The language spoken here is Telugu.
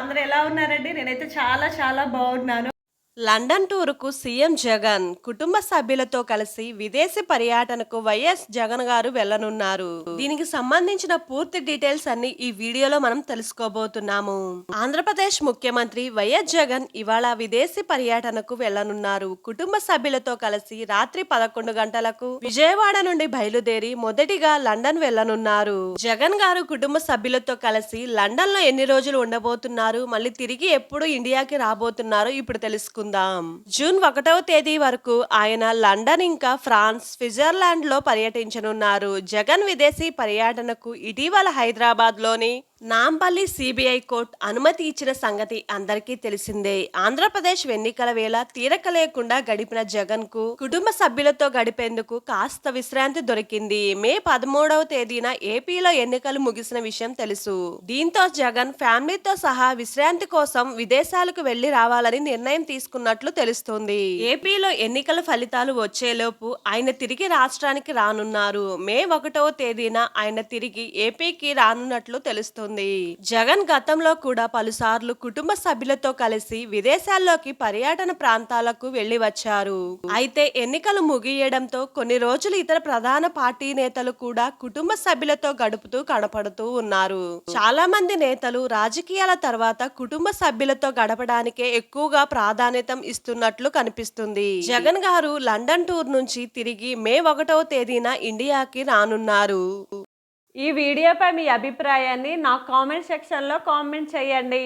అందరూ ఎలా ఉన్నారండి? నేనైతే చాలా చాలా బాగున్నాను. లండన్ టూరుకు సీఎం జగన్ కుటుంబ సభ్యులతో కలిసి విదేశీ పర్యటనకు వైఎస్ జగన్ గారు వెళ్ళనున్నారు దీనికి సంబంధించిన పూర్తి డీటెయిల్స్ అన్ని ఈ వీడియోలో మనం తెలుసుకోబోతున్నాము. ఆంధ్రప్రదేశ్ ముఖ్యమంత్రి వైఎస్ జగన్ ఇవాళ విదేశీ పర్యటనకు వెళ్ళనున్నారు కుటుంబ సభ్యులతో కలిసి రాత్రి పదకొండు గంటలకు విజయవాడ నుండి బయలుదేరి మొదటిగా లండన్ వెళ్ళనున్నారు జగన్ గారు కుటుంబ సభ్యులతో కలిసి లండన్లో ఎన్ని రోజులు ఉండబోతున్నారు? మళ్ళీ తిరిగి ఎప్పుడు ఇండియాకి రాబోతున్నారు ఇప్పుడు తెలుసుకుందాం. జూన్ ఒకటవ తేదీ వరకు ఆయన లండన్ ఇంకా ఫ్రాన్స్ స్విట్జర్లాండ్లో పర్యటించనున్నారు. జగన్ విదేశీ పర్యటనకు ఇటీవల హైదరాబాద్లోని నాంపల్లి సిబిఐ కోర్టు అనుమతి ఇచ్చిన సంగతి అందరికీ తెలిసిందే. ఆంధ్రప్రదేశ్ ఎన్నికల వేళ తీరక లేకుండా గడిపిన జగన్కు కుటుంబ సభ్యులతో గడిపేందుకు కాస్త విశ్రాంతి దొరికింది. మే పదమూడవ తేదీన ఏపీలో ఎన్నికలు ముగిసిన విషయం తెలుసు. దీంతో జగన్ ఫ్యామిలీతో సహా విశ్రాంతి కోసం విదేశాలకు వెళ్ళి రావాలని నిర్ణయం తీసుకున్నట్లు తెలుస్తోంది. ఏపీలో ఎన్నికల ఫలితాలు వచ్చేలోపు ఆయన తిరిగి రాష్ట్రానికి రానున్నారు. మే ఒకటవ తేదీన ఆయన తిరిగి ఏపీకి రానున్నట్లు తెలుస్తోంది. జగన్ గతంలో కూడా పలుసార్లు కుటుంబ సభ్యులతో కలిసి విదేశాల్లోకి పర్యటన ప్రాంతాలకు వెళ్ళి వచ్చారు. అయితే ఎన్నికలు ముగియడంతో కొన్ని రోజులు ఇతర ప్రధాన పార్టీ నేతలు కూడా కుటుంబ సభ్యులతో గడుపుతూ కనపడుతూ ఉన్నారు. చాలా మంది నేతలు రాజకీయాల తర్వాత కుటుంబ సభ్యులతో గడపడానికే ఎక్కువగా ప్రాధాన్యత ఇస్తున్నట్లు కనిపిస్తుంది. జగన్ గారు లండన్ టూర్ నుంచి తిరిగి మే ఒకటవ తేదీన ఇండియాకి రానున్నారు. ఈ వీడియోపై మీ అభిప్రాయాన్ని నా కామెంట్ సెక్షన్లో కామెంట్ చేయండి.